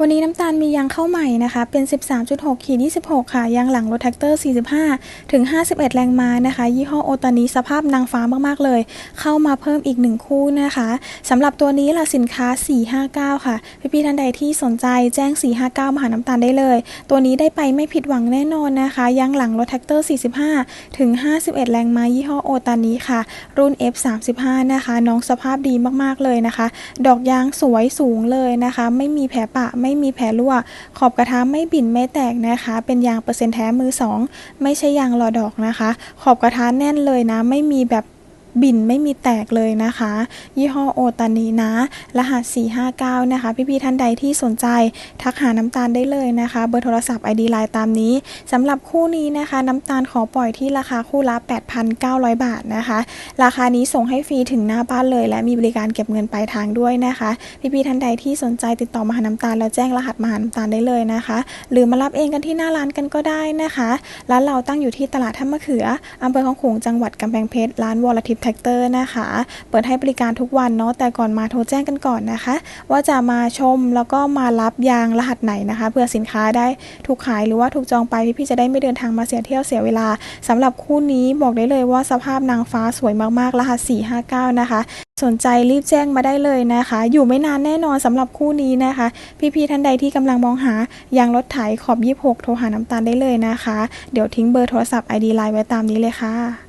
วันนี้น้ำตาลมียางเข้าใหม่นะคะ เป็น 13.6ขีด26 ค่ะ ยางหลังรถแท็กเตอร์ 45 ถึง 51 แรงม้านะคะ ยี่ห้อโอตานีสภาพนางฟ้ามากๆเลย เข้ามาเพิ่มอีก1คู่นะคะสำหรับตัวนี้ล่ะสินค้า 459 ค่ะ พี่ๆท่านใดที่สนใจแจ้ง 459 มาหาน้ำตาลได้เลย ตัวนี้ได้ไปไม่ผิดหวังแน่นอนนะคะ ยางหลังรถแท็กเตอร์ 45 ถึง 51 แรงม้า ยี่ห้อโอตานีค่ะ รุ่น F35 นะคะ น้องสภาพดีมากๆเลยนะคะ ดอกยางสวยสูงเลยนะคะ ไม่มีแผลปะไม่มีแผลรั่ว ขอบกระทะไม่บิ่นไม่แตกนะคะ เป็นยางเปอร์เซ็นต์แท้มือสองไม่ใช่ยางหลอดอกนะคะ ขอบกระทะแน่นเลยนะ ไม่มีแบบ บินไม่มีแตกเลยนะคะ ยี่ห้อโอตานีนะ รหัส 459 นะคะ พี่ๆท่านใดที่สนใจทักหาน้ำตาลได้เลยนะคะ เบอร์โทรศัพท์ ID ไลน์ตามนี้สำหรับคู่นี้นะคะ น้ำตาลขอปล่อยที่ราคาคู่ละ 8,900 บาทนะคะ ราคานี้ส่งให้ฟรีถึงหน้าบ้านเลย และมีบริการเก็บเงินปลายทางด้วยนะคะ พี่ๆท่านใดที่สนใจติดต่อมาหาน้ำตาลแล้วแจ้งรหัสมาหาน้ำตาลได้เลยนะคะ หรือมารับเองกันที่หน้าร้านกันก็ได้นะคะ ร้านเราตั้งอยู่ที่ตลาดท่ามะเขืออำเภอของขงจังหวัดกำแพงเพชรร้านวอลทิพแท็กเตอร์นะคะ เปิดให้บริการทุกวันเนาะแต่ก่อนมาโทรแจ้งกันก่อนนะคะ ว่าจะมาชมแล้วก็มารับยางรหัสไหนนะคะเพื่อสินค้าได้ถูกขายหรือว่าถูกจองไปพี่ๆจะได้ไม่เดินทางมาเสียเที่ยวเสียเวลาสำหรับคู่นี้บอกได้เลยว่าสภาพนางฟ้าสวยมากๆรหัส 459 นะคะสนใจรีบแจ้งมาได้เลยนะคะ อยู่ไม่นานแน่นอนสำหรับคู่นี้นะคะ พี่ๆท่านใดที่กำลังมองหายางรถไถขอบ 26 โทรหาน้ำตาลได้เลยนะคะ เดี๋ยวทิ้งเบอร์โทรศัพท์ ID ไลน์ไว้ตามนี้เลยค่ะ